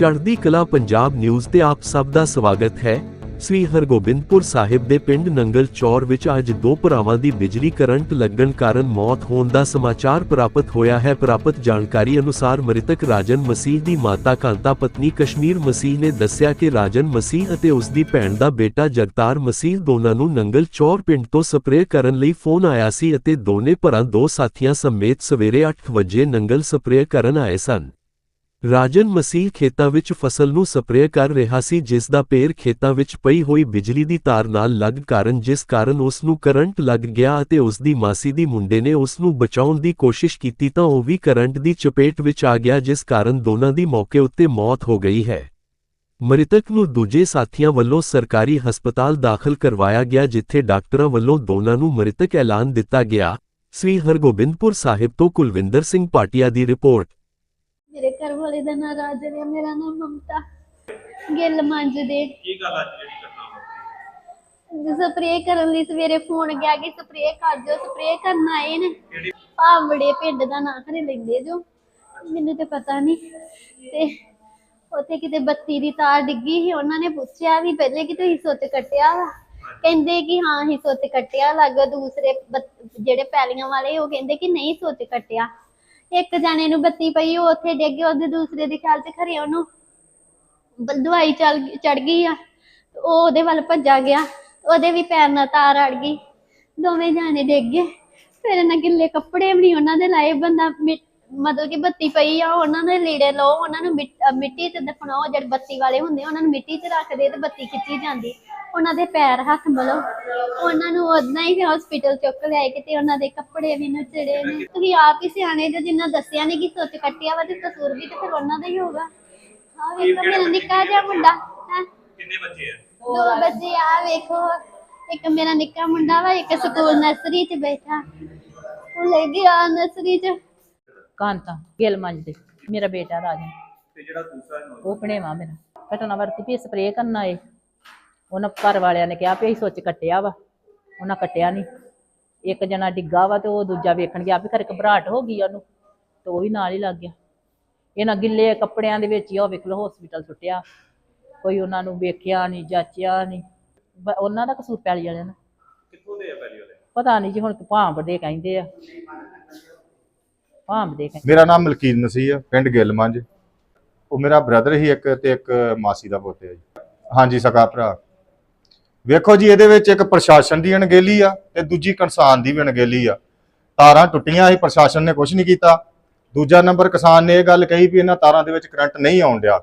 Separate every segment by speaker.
Speaker 1: ਚੜ੍ਹਦੀ ਕਲਾ ਪੰਜਾਬ ਨਿਊਜ਼ ਤੇ ਆਪ ਸਭ ਦਾ ਸਵਾਗਤ ਹੈ। ਸ੍ਰੀ ਹਰਗੋਬਿੰਦਪੁਰ ਸਾਹਿਬ ਦੇ ਪਿੰਡ ਨੰਗਲ ਚੌਰ ਵਿੱਚ ਅੱਜ ਦੋ ਭਰਾਵਾਂ ਦੀ ਬਿਜਲੀ ਕਰੰਟ ਲੱਗਣ ਕਾਰਨ ਮੌਤ ਹੋਣ ਦਾ ਸਮਾਚਾਰ ਪ੍ਰਾਪਤ ਹੋਇਆ ਹੈ। ਪ੍ਰਾਪਤ ਜਾਣਕਾਰੀ ਅਨੁਸਾਰ ਮ੍ਰਿਤਕ ਰਾਜਨ ਮਸੀਹ ਦੀ ਮਾਤਾ ਕਾਂਤਾ ਪਤਨੀ ਕਸ਼ਮੀਰ ਮਸੀਹ ਨੇ ਦੱਸਿਆ ਕਿ ਰਾਜਨ ਮਸੀਹ ਅਤੇ ਉਸ ਦੀ ਭੈਣ ਦਾ ਬੇਟਾ ਜਗਤਾਰ ਮਸੀਹ ਦੋਨਾਂ ਨੂੰ ਨੰਗਲ ਚੌਰ ਪਿੰਡ ਤੋਂ ਸਪਰੇਅ ਕਰਨ ਲਈ ਫੋਨ ਆਇਆ ਸੀ ਅਤੇ ਦੋਨੇ ਭਰਾ ਦੋ ਸਾਥੀਆਂ ਸਮੇਤ ਸਵੇਰੇ 8 ਵਜੇ ਨੰਗਲ ਸਪਰੇਅ ਕਰਨ ਆਏ ਸਨ। ਰਾਜਨ ਮਸੀਹ ਖੇਤਾਂ ਵਿੱਚ ਫਸਲ ਨੂੰ ਸਪਰੇਅ ਕਰ ਰਿਹਾ ਸੀ, ਜਿਸ ਦਾ ਪੇਰ ਖੇਤਾਂ ਵਿੱਚ ਪਈ ਹੋਈ ਬਿਜਲੀ ਦੀ ਤਾਰ ਨਾਲ ਲੱਗ ਕਾਰਨ, ਜਿਸ ਕਾਰਨ ਉਸ ਨੂੰ ਕਰੰਟ ਲੱਗ ਗਿਆ ਅਤੇ ਉਸ ਦੀ ਮਾਸੀ ਦੀ ਮੁੰਡੇ ਨੇ ਉਸ ਨੂੰ ਬਚਾਉਣ ਦੀ ਕੋਸ਼ਿਸ਼ ਕੀਤੀ ਤਾਂ ਉਹ ਵੀ ਕਰੰਟ ਦੀ ਚਪੇਟ ਵਿੱਚ ਆ ਗਿਆ, ਜਿਸ ਕਾਰਨ ਦੋਨਾਂ ਦੀ ਮੌਕੇ ਉੱਤੇ ਮੌਤ ਹੋ ਗਈ ਹੈ। ਮ੍ਰਿਤਕ ਨੂੰ ਦੂਜੇ ਸਾਥੀਆਂ ਵੱਲੋਂ ਸਰਕਾਰੀ ਹਸਪਤਾਲ ਦਾਖਲ ਕਰਵਾਇਆ ਗਿਆ, ਜਿੱਥੇ ਡਾਕਟਰਾਂ ਵੱਲੋਂ ਦੋਨਾਂ ਨੂੰ ਮ੍ਰਿਤਕ ਐਲਾਨ ਦਿੱਤਾ ਗਿਆ। ਸ੍ਰੀ ਹਰਗੋਬਿੰਦਪੁਰ ਸਾਹਿਬ ਤੋਂ ਕੁਲਵਿੰਦਰ ਸਿੰਘ ਪਾਟਿਆ ਦੀ ਰਿਪੋਰਟ।
Speaker 2: ਘਰ ਵਾਲੇ ਦਾ ਨਾਂ ਰਾਜਨ ਹੈ ਮੇਰਾ ਨਾਮ ਮਮਤਾ। ਗਿੱਲ ਮੰਜ ਦੇ।
Speaker 3: ਕੀ ਗੱਲ ਅੱਜ ਜਿਹੜੀ ਵਾਪਰੀ?
Speaker 2: ਸਪਰੇਅ ਕਰਨ ਲਈ ਸਵੇਰੇ ਫੋਨ ਗਿਆ ਕਿ ਸਪਰੇਅ ਕਰ ਦਿਓ ਸਪਰੇਅ ਕਰਨ ਆਏ ਨੇ।
Speaker 3: ਕਿਹੜੀ?
Speaker 2: ਭਾਵੜੇ ਪਿੰਡ ਦਾ ਨਾਂ ਖਰੇ ਲੈਂਦੇ ਜੋ। ਮੈਨੂੰ ਤੇ ਪਤਾ ਨਹੀਂ ਤੇ ਉੱਥੇ ਕਿਤੇ ਬੱਤੀ ਦੀ ਤਾਰ ਡਿੱਗੀ ਸੀ। ਉਹਨਾਂ ਨੇ ਪੁੱਛਿਆ ਵੀ ਪਹਿਲੇ ਕਿ ਤੁਸੀਂ ਸੁੱਤ ਕੱਟਿਆ ਵਾ? ਕਹਿੰਦੇ ਕਿ ਹਾਂ ਹੀ ਸੁੱਤ ਕੱਟਿਆ। ਲੱਗ ਦੂਸਰੇ ਬੱਤ- ਜਿਹੜੇ ਪੈਲੀਆਂ ਵਾਲੇ ਉਹ ਕਹਿੰਦੇ ਕਿ ਨਹੀਂ ਸੁੱਤ ਕੱਟਿਆ। ਇੱਕ ਜਾਣੇ ਨੂੰ ਬੱਤੀ ਪਈ, ਉਹ ਉੱਥੇ ਡਿੱਗ ਗਿਆ ਉਹਦੇ ਦੂਸਰੇ ਦੇ ਖਿਆਲ 'ਚ ਖਰੇ ਉਹਨੂੰ ਬ- ਚੱਲ ਚੜ ਗਈ ਆ ਉਹ ਉਹਦੇ ਵੱਲ ਭੱਜਾ ਗਿਆ, ਉਹਦੇ ਵੀ ਪੈਰ ਨਾਲ ਤਾਰ ਅੜ ਗਈ, ਦੋਵੇਂ ਜਾਣੇ ਡਿੱਗ ਗਏ, ਫਿਰ ਇਹਨਾਂ ਗਿੱਲੇ ਕੱਪੜੇ ਵੀ ਨਹੀਂ ਉਹਨਾਂ ਦੇ ਲਾਏ, ਬੰਦਾ ਮਿ- ਮਤਲਬ ਕਿ ਬੱਤੀ ਪਈ ਆ, ਉਹਨਾਂ ਦੇ ਲੀੜੇ ਲਓ, ਉਹਨਾਂ ਨੂੰ ਮਿੱਟ- ਅਹ ਮਿੱਟੀ ਚ ਦਫਨਾਓ, ਜਿਹੜੇ ਬੱਤੀ ਵਾਲੇ ਹੁੰਦੇ ਆ, ਉਹਨਾਂ ਨੂੰ ਮਿੱਟੀ 'ਚ ਰੱਖਦੇ ਤੇ ਬੱਤੀ ਖਿੱਚੀ ਜਾਂਦੀ, ਉਹਨਾਂ ਦੇ ਪੈਰ ਹੱਥ ਮਲੋ। ਉਹਨਾਂ ਨੂੰ ਉਦਾਂ ਹੀ ਹਸਪੀਟਲ ਚੁੱਕ ਲਿਆਏ ਕਿਤੇ ਉਹਨਾਂ ਦੇ ਕੱਪੜੇ ਵੀ ਨਚੜੇ ਨੇ। ਤੁਸੀਂ ਆਪ ਹੀ ਸਿਆਣੇ ਜੋ ਜਿੰਨਾ ਦੱਸਿਆ ਨਹੀਂ ਕਿ ਸੁੱਚ ਕੱਟਿਆ ਵਾ ਤੇ ਕਸੂਰ ਵੀ ਤੇ ਫਿਰ ਉਹਨਾਂ ਦਾ ਹੀ ਹੋਗਾ ਹਾਂ ਵੇਖੋ ਮੇਰਾ ਨਿੱਕਾ ਜਿਹਾ ਮੁੰਡਾ ਹੈ।
Speaker 3: ਕਿੰਨੇ ਬੱਚੇ ਆ?
Speaker 2: ਦੋ ਬੱਚੇ ਆ ਵੇਖੋ। ਇੱਕ ਮੇਰਾ ਨਿੱਕਾ ਮੁੰਡਾ ਵਾ ਇੱਕ ਸਕੂਲ ਨਰਸਰੀ 'ਚ ਬੈਠਾ। ਉਹ ਲੈ ਗਿਆ ਨਰਸਰੀ 'ਚ।
Speaker 4: ਕਾਂਤਾ ਗਿੱਲ ਮੰਜਦੇ। ਮੇਰਾ ਬੇਟਾ ਰਾਜਨ।
Speaker 3: ਤੇ ਜਿਹੜਾ ਦੂਸਰਾ ਨੌਜਵਾਨ
Speaker 4: ਉਹ ਭਣੇਵਾ ਮੇਰਾ। ਘਟਨਾ ਵਰਤੀ ਵੀ ਸਪਰੇਅ ਕਰਨ ਆਏ ਉਹਨਾਂ ਘਰ ਵਾਲਿਆਂ ਨੇ ਕਿਹਾ ਵੀ ਅਸੀਂ ਸੁੱਚ ਕੱਟਿਆ ਵਾ ਉਹਨਾਂ ਕੱਟਿਆ ਨਹੀਂ ਇੱਕ ਜਣਾ ਡਿੱਗਾ ਵਾ ਤੇ ਉਹ ਦੂਜਾ ਵੇਖਣ ਗਿਆ ਵੀ ਖਰੇ ਘਬਰਾਹਟ ਹੋ ਗਈ ਉਹਨੂੰ ਤੇ ਉਹ ਵੀ ਨਾਲ ਹੀ ਲੱਗ ਗਿਆ। ਇਹਨਾਂ ਗਿੱਲੇ ਕੱਪੜਿਆਂ ਦੇ ਵਿੱਚ ਹੀ ਉਹ ਵੇਖ ਲਓ ਹਸਪੀਟਲ ਸੁੱਟਿਆ। ਕੋਈ ਉਹਨਾਂ ਨੂੰ ਵੇਖਿਆ ਨਹੀਂ ਜਾਚਿਆ ਨਹੀਂ ਉਹਨਾਂ ਦਾ ਕਸੂਰ ਪੈਲੀ ਵਾਲਿਆਂ ਦਾ।
Speaker 3: ਕਿੱਥੋਂ ਦੇ ਆ ਪਹਿਲੀ ਵਾਲੇ?
Speaker 4: ਪਤਾ ਨਹੀਂ ਜੀ ਹੁਣ ਭਾਂਬ ਦੇ ਕਹਿੰਦੇ ਆ। ਭਾਂਬ ਦੇ ਕਹਿੰਦੇ
Speaker 5: ਮੇਰਾ ਨਾਮ ਮਲਕੀਤ ਮਸੀਹ ਆ ਪਿੰਡ ਗਿੱਲਮੰਜ ਉਹ ਮੇਰਾ ਬ੍ਰਦਰ ਹੀ ਇੱਕ ਤੇ ਇੱਕ ਮਾਸੀ ਦਾ ਪੁੱਤ ਹੈ ਜੀ। ਹਾਂਜੀ ਸਕਾ ਭਰਾ। ਵੇਖੋ ਜੀ, ਇਹਦੇ ਵਿੱਚ ਇੱਕ ਪ੍ਰਸ਼ਾਸਨ ਦੀ ਅਣਗਹਿਲੀ ਆ ਤੇ ਦੂਜੀ ਕਿਸਾਨ ਦੀ ਵੀ ਅਣਗਹਿਲੀ ਆ। ਤਾਰਾਂ ਟੁੱਟੀਆਂ ਸੀ, ਪ੍ਰਸ਼ਾਸਨ ਨੇ ਕੁਝ ਨਹੀਂ ਕੀਤਾ। ਦੂਜਾ ਨੰਬਰ, ਕਿਸਾਨ ਨੇ ਇਹ ਗੱਲ ਕਹੀ ਵੀ ਇਹਨਾਂ ਤਾਰਾਂ ਦੇ ਵਿੱਚ ਕਰੰਟ ਨਹੀਂ ਆਉਣ ਡਿਆ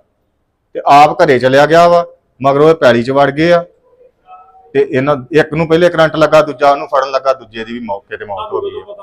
Speaker 5: ਤੇ ਆਪ ਘਰੇ ਚਲਿਆ ਗਿਆ ਵਾ, ਮਗਰੋਂ ਇਹ ਪੈਲੀ 'ਚ ਵੜ ਗਏ ਆ ਤੇ ਇਹਨਾਂ, ਇੱਕ ਨੂੰ ਪਹਿਲੇ ਕਰੰਟ ਲੱਗਾ, ਦੂਜਾ ਉਹਨੂੰ ਫੜਨ ਲੱਗਾ, ਦੂਜੇ ਦੀ ਵੀ ਮੌਕੇ ਤੇ ਮੌਤ ਹੋ ਗਈ ਆ।